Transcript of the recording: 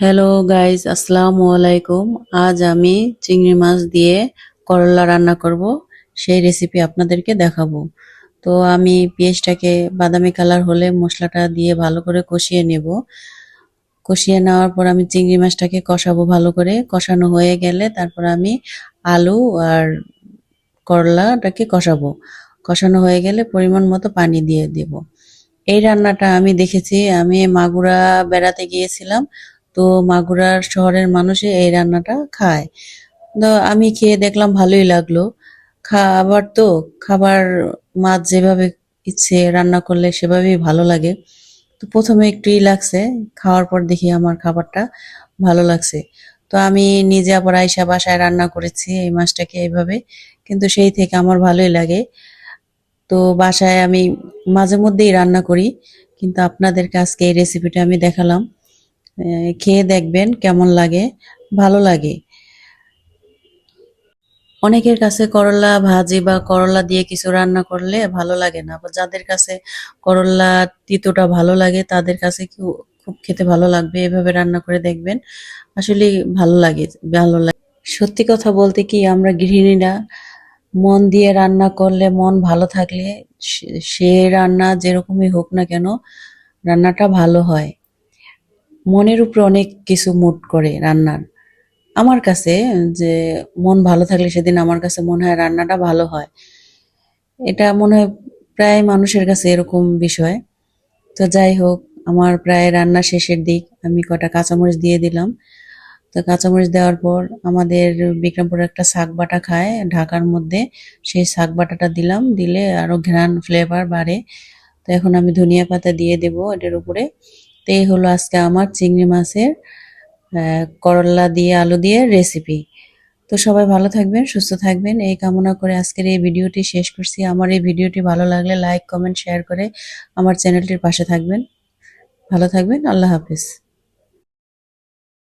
Hello guys আসসালামু আলাইকুম আজ আমি চিংড়ি মাছ দিয়ে করলা রান্না করব। সেই রেসিপি আপনাদেরকে দেখাবো। তো আমি পেঁয়াজটাকে বাদামি কালার হলে মশলাটা দিয়ে ভালো করে কষিয়ে নেব। কষিয়ে নেওয়ার পর আমি চিংড়ি মাছটাকে কষাবো ভালো করে। কষানো হয়ে গেলে তারপর আমি আলু আর করলাটাকে কষাবো। কষানো হয়ে গেলে পরিমাণ মতো পানি দিয়ে দেব। এই রান্নাটা আমি দেখেছি। আমি মাগুরা বেড়াতে গিয়েছিলাম। তো মাগুরার শহরের মানুষে এই রান্নাটা খায়। তো আমি খেয়ে দেখলাম ভালোই লাগল। খাবার তো খাবার মাছ যেভাবে ইচ্ছে রান্না করলে সেভাবেই ভালো লাগে। তো প্রথমে একটুই লাগছে, খাওয়ার পর দেখি আমার খাবারটা ভালো লাগছে। তো আমি নিজে আবার আইসা বাসায় রান্না করেছি এই মাছটাকে এইভাবে, কিন্তু সেই থেকে আমার ভালোই লাগে। তো বাসায় আমি মাঝে মধ্যেই রান্না করি, কিন্তু আপনাদেরকে আজকে এই রেসিপিটা আমি দেখালাম। খেয়ে দেখবেন কেমন লাগে, ভালো লাগে। অনেকের কাছে করলা ভাজি বা করলা দিয়ে কিছু রান্না করলে ভালো লাগে না বা যাদের কাছে করলা তিতোটা ভালো লাগে, তাদের কাছে খুব খেতে ভালো লাগবে, এভাবে রান্না করে দেখবেন। আসলে ভালো লাগে ভালো লাগে। সত্যি কথা বলতে কি, আমরা গৃহিণীরা মন দিয়ে রান্না করলে, মন ভালো থাকলে সে রান্না যেরকমই হোক না কেন, রান্নাটা ভালো হয়। মনের উপরে অনেক কিছু মুড করে রান্নার। আমার কাছে যে মন ভালো থাকলে সেদিন আমার কাছে মনে হয় রান্নাটা ভালো হয়। এটা মনে হয় প্রায় মানুষের কাছে এরকম বিষয়। তো যাই হোক, আমার প্রায় রান্না শেষের দিক আমি কটা কাঁচামরিচ দিয়ে দিলাম। তো কাঁচামরিচ দেওয়ার পর আমাদের বিক্রমপুরে একটা শাক বাটা খায় ঢাকার মধ্যে। সেই শাক বাটাটা দিলাম, দিলে আরও ঘ্রাণ ফ্লেভার বাড়ে। তো এখন আমি ধনিয়া পাতা দিয়ে দেব এটার উপরে। তো এই হলো আজকে আমার চিংড়ি মাছের করলা দিয়ে আলু দিয়ে রেসিপি তো সবাই ভালো থাকবেন, সুস্থ থাকবেন। এই কামনা করে আজকের এই ভিডিওটি শেষ করছি। আমার এই ভিডিওটি ভালো লাগলে লাইক কমেন্ট শেয়ার করে আমার চ্যানেলটির পাশে থাকবেন। ভালো থাকবেন, আল্লাহ হাফিজ।